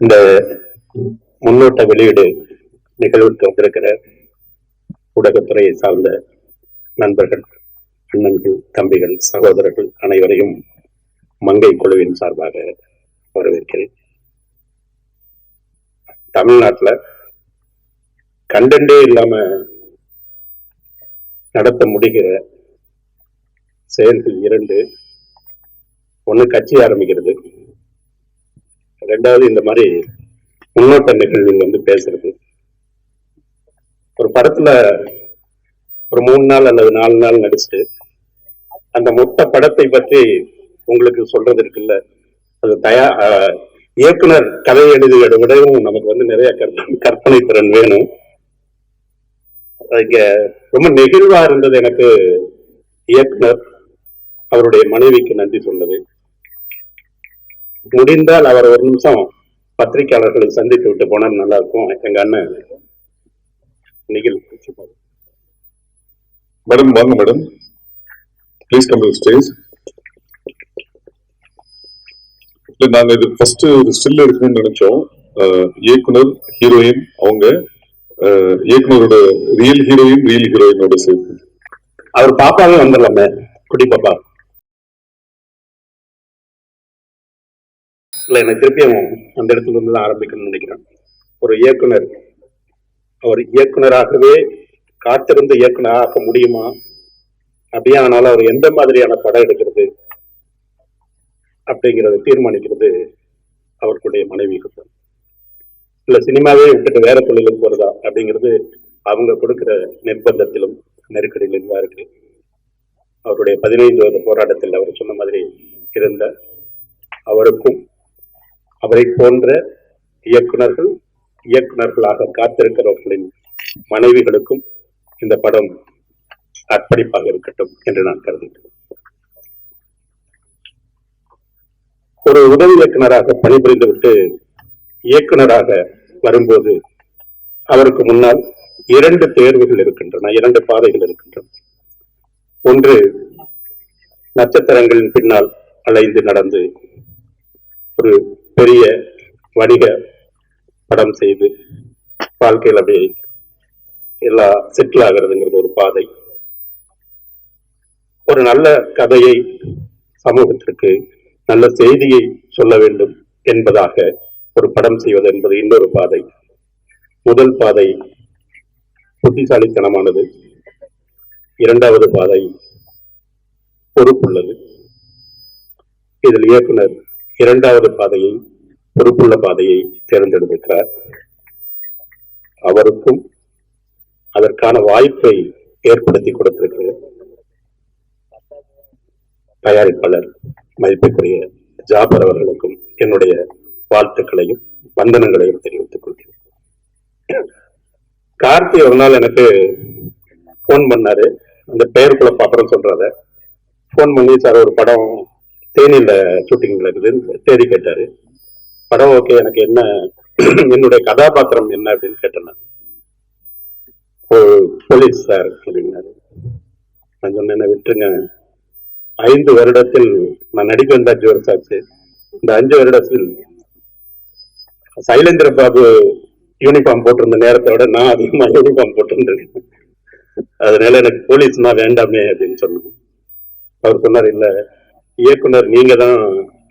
இந்த முன்னோட்ட வெளியீடு நிகழ்வுக்கு வந்திருக்கிற ஊடகத்துறையை சார்ந்த நண்பர்கள் அண்ணன்கள் தம்பிகள் சகோதரர்கள் அனைவரையும் மங்கை குழுவின் சார்பாக வரவேற்கிறேன். தமிழ்நாட்டுல கண்டென்டே இல்லாம நடத்த முடிகிற செயல்கள் இரண்டு. ஒன்று கட்சி ஆரம்பிக்கிறது. ரெண்டாவது இந்த மாதிரி முன்னோட்ட நிகழ்வில் வந்து பேசுறது. ஒரு படத்துல ஒரு மூணு நாள் அல்லது நாலு நாள் நடிச்சுட்டு அந்த மொத்த படத்தை பற்றி உங்களுக்கு சொல்றது இருக்குல்ல? அது தயா ஆஹ் இயக்குனர் கதை எழுதுகளை விடவும் நமக்கு வந்து நிறைய கற்பனை திறன் வேணும். இங்க ரொம்ப நெகிழ்வா இருந்தது எனக்கு இயக்குனர் அவருடைய மனைவிக்கு நன்றி சொன்னது முடிந்தால் அவர் ஒரு நிமிஷம் பத்திரிகையாளர்களை சந்தித்து விட்டு போனால் நல்லா இருக்கும் எங்க அண்ணன் நிகில் மேடம் வாங்க madam. Please come to stage இல்ல நாங்க இது ஃபர்ஸ்ட் ஒரு ஸ்டில் எடுக்கணும்னு நினைச்சோம். இயக்குனர் ஹீரோயின் அவங்க இயக்குனரோட ரியல் ஹீரோயின் ரியல் ஹீரோயினோட சேர்த்து. அவர் பாப்பாவே வந்துடலாமே. குட்டி பாப்பா. இல்லை எனக்கு திருப்பியும் அந்த இடத்துல இருந்து தான் ஆரம்பிக்கணும்னு நினைக்கிறேன். ஒரு இயக்குனர் அவர் இயக்குனராகவே காத்திருந்து இயக்குனராக முடியுமா? அப்படியே ஆனாலும் அவர் எந்த மாதிரியான படம் எடுக்கிறது அப்படிங்கிறத தீர்மானிக்கிறது அவர்களுடைய மனைவிக்கு தான். இல்லை சினிமாவே விட்டுட்டு வேற தொழிலுக்கு போறதா? அப்படிங்கிறது அவங்க கொடுக்கிற நிர்பந்தத்திலும் நெருக்கடியிலும் தான் இருக்கு. அவருடைய பதினைந்து வருட போராட்டத்தில் அவர் சொன்ன மாதிரி இருந்த அவருக்கும் அவரை போன்ற இயக்குனர்கள் இயக்குநர்களாக காத்திருக்கிறவர்களின் மனைவிகளுக்கும் இந்த படம் அர்ப்பணிப்பாக இருக்கட்டும் என்று நான் கருதுகிறேன். ஒரு உதவி இயக்குனராக பணிபுரிந்துவிட்டு இயக்குநராக வரும்போது அவருக்கு முன்னால் இரண்டு தேர்வுகள் இருக்கின்றன இரண்டு பாதைகள் இருக்கின்றன. ஒன்று நட்சத்திரங்களின் பின்னால் அலைந்து நடந்து ஒரு பெரிய வணிக படம் செய்து வாழ்க்கையில் அப்படியே எல்லா செட்டில் ஆகிறதுங்கிறது ஒரு பாதை. ஒரு நல்ல கதையை சமூகத்திற்கு நல்ல செய்தியை சொல்ல வேண்டும் என்பதாக ஒரு படம் செய்வது என்பது இன்னொரு பாதை. முதல் பாதை புத்திசாலித்தனமானது. இரண்டாவது பாதை பொறுப்புள்ளது. இதில் இயக்குனர் இரண்டாவது பாதையை பொறுப்புள்ள பாதையை தேர்ந்தெடுத்திருக்கிறார். அவருக்கும் அதற்கான வாய்ப்பை ஏற்படுத்தி கொடுத்திருக்கிறது. தயாரிப்பாளர் மதிப்புக்குரிய ஜாபர் அவர்களுக்கும் என்னுடைய வாழ்த்துக்களையும் வந்தனங்களையும் தெரிவித்துக் கொள்கிறேன். கார்த்தி ஒரு நாள் எனக்கு ஃபோன் பண்ணாரு. அந்த பெயர் குழப்பம் அப்புறம் சொல்றத ஃபோன் பண்ணி சார் ஒரு படம் தேனியில ஷூட்டிங் நடக்குதுன்னு தேடி கேட்டாரு. படம் ஓகே எனக்கு என்ன என்னுடைய கதாபாத்திரம் என்ன அப்படின்னு கேட்டேன் போலீஸ் சார் அப்படின்னாரு. நான் சொன்னேன் விட்டுருங்க. ஐந்து வருடத்தில் நான் நடிக்க வந்த அஞ்சு வருஷம் ஆச்சு இந்த அஞ்சு வருடத்தில் சைலேந்திர பாபு யூனிஃபார்ம் போட்டிருந்த நேரத்தை விட நான் அதிகமா யூனிஃபார்ம் போட்டிருந்தேன். அதனால எனக்கு போலீஸ்னா வேண்டாமே அப்படின்னு சொன்னேன் அவர் சொன்னார் இல்ல இயக்குனர் நீங்க தான்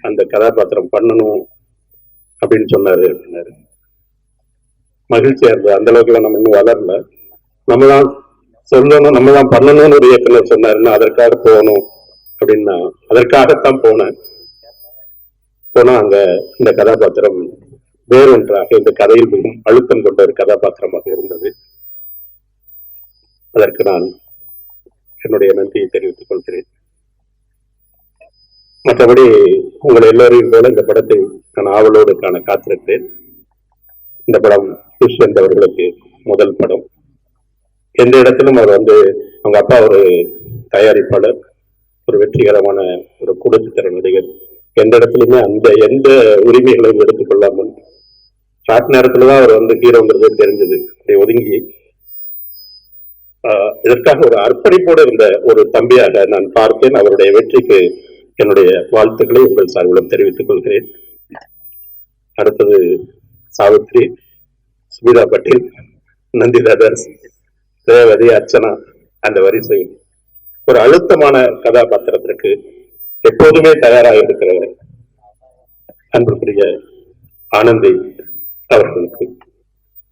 அந்த கதாபாத்திரம் பண்ணணும். அப்படின்னு சொன்னாரு. அப்படின்னாரு மகிழ்ச்சியா இருந்தது அந்த அளவுக்கு நம்ம இன்னும் வளரல. நம்ம தான் சொல்லணும் நம்ம தான் பண்ணணும்னு ஒரு இயக்குனர் சொன்னாருன்னா அதற்காக போகணும் அப்படின்னா அதற்காகத்தான் போனேன். போனா அங்க இந்த கதாபாத்திரம் வேறொன்றாக இந்த கதையில் மிகவும் அழுத்தம் கொண்ட ஒரு கதாபாத்திரமாக இருந்தது. அதற்கு நான் என்னுடைய நன்றியை தெரிவித்துக் கொள்கிறேன். மற்றபடி உங்கள் எல்லோரையும் போல இந்த படத்தை நான் ஆவலோடு காண காத்திருக்கிறேன். இந்த படம் துஷ்யந்த் அவர்களுக்கு முதல் படம். எந்த இடத்திலும் அவர் வந்து அவங்க அப்பா ஒரு தயாரிப்பாளர் ஒரு வெற்றிகரமான ஒரு குடும்பத்திற நடிகர். எந்த இடத்துலையுமே அந்த எந்த உரிமைகளையும் எடுத்துக்கொள்ளாமல் ஷார்ட் நேரத்துல தான் அவர் வந்து ஹீரோங்கிறது தெரிஞ்சது. அதை ஒதுங்கி ஆஹ் இதற்காக ஒரு அர்ப்பணிப்போடு இருந்த ஒரு தம்பியாக நான் பார்த்தேன். அவருடைய வெற்றிக்கு என்னுடைய வாழ்த்துக்களை உங்கள் சார்பிலும் தெரிவித்துக் கொள்கிறேன். அடுத்தது சாவித்ரி சுமிதா பட்டேல் நந்திதா தாஸ் தேவதி அர்ச்சனா அந்த வரிசையில். ஒரு அழுத்தமான கதாபாத்திரத்திற்கு எப்போதுமே தயாராக இருக்கிற அன்புக்குரிய ஆனந்தி அவர்களுக்கு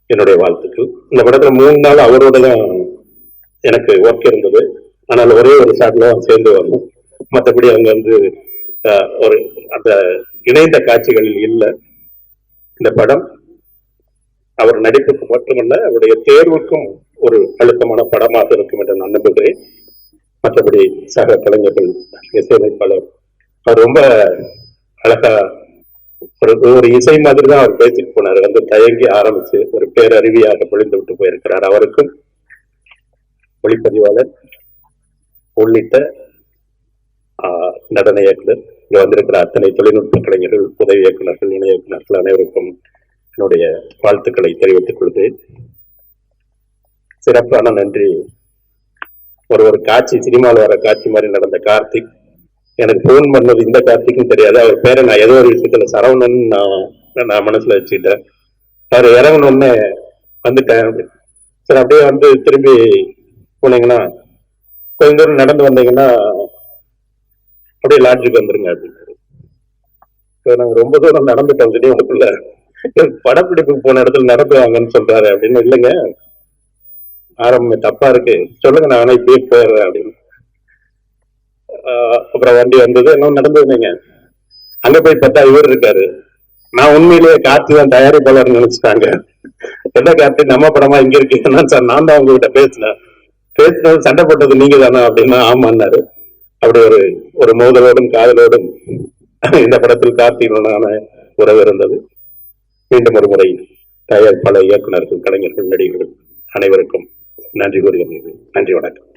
என்னுடைய வாழ்த்துக்கள். இந்த படத்துல மூணு நாள் அவரோட தான் எனக்கு ஒர்க் இருந்தது. ஆனால் ஒரே ஒரு ஷாட்ல சேர்ந்து வரணும். மற்றபடி அங்க வந்து ஒரு அந்த இணைந்த காட்சிகளில் இல்லை. இந்த படம் அவர் நடிப்புக்கு மட்டுமல்ல அவருடைய தேர்வுக்கும் ஒரு அழுத்தமான படமாக இருக்கும் என்று நான் நம்புகிறேன். மற்றபடி சக கலைஞர்கள் இசையமைப்பாளர் அவர் ரொம்ப அழகா ஒரு ஒரு இசை மாதிரி தான் அவர் பேசிட்டு போனார். வந்து தயங்கி ஆரம்பிச்சு ஒரு பேரருவியாக பொழிந்து விட்டு போயிருக்கிறார் அவருக்கும். ஒளிப்பதிவாளர் உள்ளிட்ட நடன இயக்குனர் இங்க வந்திருக்கிற அத்தனை தொழில்நுட்ப கலைஞர்கள் உதவி இயக்குநர்கள் இணை இயக்குநர்கள் அனைவருக்கும் என்னுடைய வாழ்த்துக்களை தெரிவித்துக் கொள்கிறேன். சிறப்பான நன்றி. ஒரு ஒரு காட்சி சினிமாவில் வர காட்சி மாதிரி நடந்த கார்த்திக். எனக்கு ஃபோன் பண்ணது இந்த கார்த்திக்கும் தெரியாது. அவர் பேரை நான் ஏதோ ஒரு விஷயத்துல சரவணன் நான் நான் மனசுல வச்சுக்கிட்டேன். அவர் இறங்கணுன்னே வந்துட்டேன் சரி அப்படியே வந்து திரும்பி போனீங்கன்னா கொஞ்ச தூரம் நடந்து வந்தீங்கன்னா அப்படியே லாட்ஜுக்கு வந்துருங்க அப்படின்னு நாங்க ரொம்ப தூரம் நடந்துட்டோம் திடீர்னுக்குள்ள படப்பிடிப்புக்கு போன இடத்துல நடத்துவாங்கன்னு சொல்றாரு அப்படின்னு இல்லைங்க. ஆரம்பம் தப்பா இருக்கு. சொல்லுங்க நான் வேணா இப்படியே போயிடுறேன் அப்படின்னு. அப்புறம் வண்டி வந்தது எல்லாம் நடந்ததுங்க அங்க போய் பார்த்தா இவர் இருக்காரு. நான் உண்மையிலேயே கார்த்தி தான் தயாரிப்பாளர் நினைச்சிட்டாங்க. என்ன கார்த்தி நம்ம படமா இங்க இருக்கீங்கன்னா சார் நான் தான் உங்ககிட்ட பேசினேன். பேசினது சண்டை போட்டது நீங்க தானே அப்படின்னா ஆமான்னாரு. அப்படி ஒரு ஒரு மோதலோடும் காதலோடும் இந்த படத்தில் கார்த்திகனான உறவு இருந்தது. மீண்டும் ஒரு முறை தயாரிப்பாளர் இயக்குநர்கள் கலைஞர்கள் நடிகர்கள் அனைவருக்கும் நன்றி கூறுகிறேன். நன்றி வணக்கம்.